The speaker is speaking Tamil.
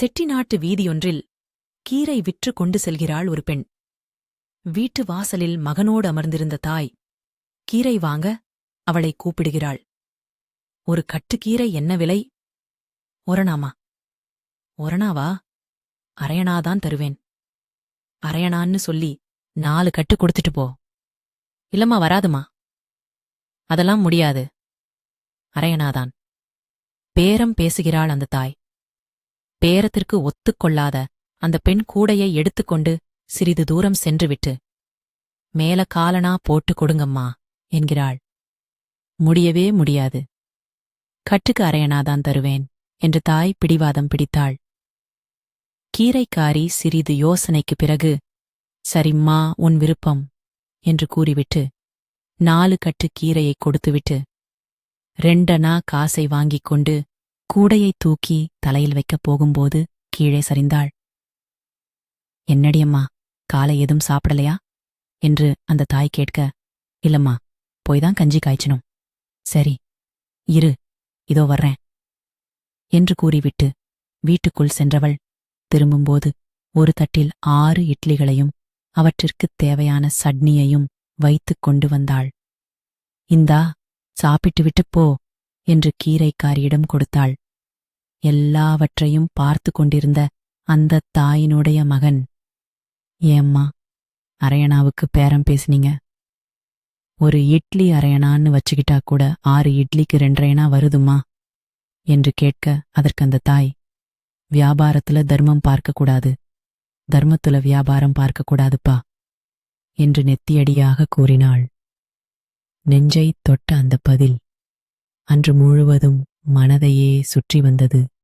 செட்டிநாட்டு வீதியொன்றில் கீரை விற்று கொண்டு செல்கிறாள் ஒரு பெண். வீட்டு வாசலில் மகனோடு அமர்ந்திருந்த தாய் கீரை வாங்க அவளை கூப்பிடுகிறாள். ஒரு கட்டுக்கீரை என்ன விலை? ஒரணாமா? ஒரணாவா? அரையணாதான் தருவேன். அரையணான்னு சொல்லி நாலு கட்டு கொடுத்துட்டு போ. இல்லம்மா வராதுமா. அதெல்லாம் முடியாது. அரையணாதான் பேரம் பேசுகிறாள் அந்த தாய். பேரத்திற்கு ஒத்துக்கொள்ளாத அந்த பெண் கூடையை எடுத்துக்கொண்டு சிறிது தூரம் சென்றுவிட்டு மேல காலனா போட்டு கொடுங்கம்மா என்கிறாள். முடியவே முடியாது. கட்டுக்கு அரையனாதான் தருவேன் என்று தாய் பிடிவாதம் பிடித்தாள். கீரைக்காரி சிறிது யோசனைக்குப் பிறகு சரிம்மா உன் விருப்பம் என்று கூறிவிட்டு நாலு கட்டு கீரையை கொடுத்துவிட்டு ரெண்டனா காசை வாங்கிக் கொண்டு கூடையை தூக்கி தலையில் வைக்கப் போகும்போது கீழே சரிந்தாள். என்னடியம்மா காலை எதுவும் சாப்பிடலையா? என்று அந்த தாய் கேட்க இல்லம்மா போய்தான் கஞ்சி காய்ச்சணும் சரி இரு இதோ வர்றேன். என்று கூறிவிட்டு வீட்டுக்குள் சென்றவள் திரும்பும்போது ஒரு தட்டில் ஆறு இட்லிகளையும் அவற்றிற்குத் தேவையான சட்னியையும் வைத்துக் கொண்டு வந்தாள். இந்தா சாப்பிட்டுவிட்டுப் போ என்று கீரைக்காரியிடம் கொடுத்தாள். எல்லாவற்றையும் பார்த்து கொண்டிருந்த அந்த தாயினுடைய மகன். ஏம்மா அரையணாவுக்கு பேரம் பேசுனீங்க? ஒரு இட்லி அரையணான்னு வச்சுக்கிட்டா கூட ஆறு இட்லிக்கு ரெண்டரையணா வருதுமா என்று கேட்க அதற்கு அந்த தாய் வியாபாரத்துல தர்மம் பார்க்கக்கூடாது தர்மத்துல வியாபாரம் பார்க்கக்கூடாதுப்பா என்று நெத்தியடியாக கூறினாள். நெஞ்சை தொட்ட அந்த பதில் அன்று முழுவதும் மனதையே சுற்றி வந்தது.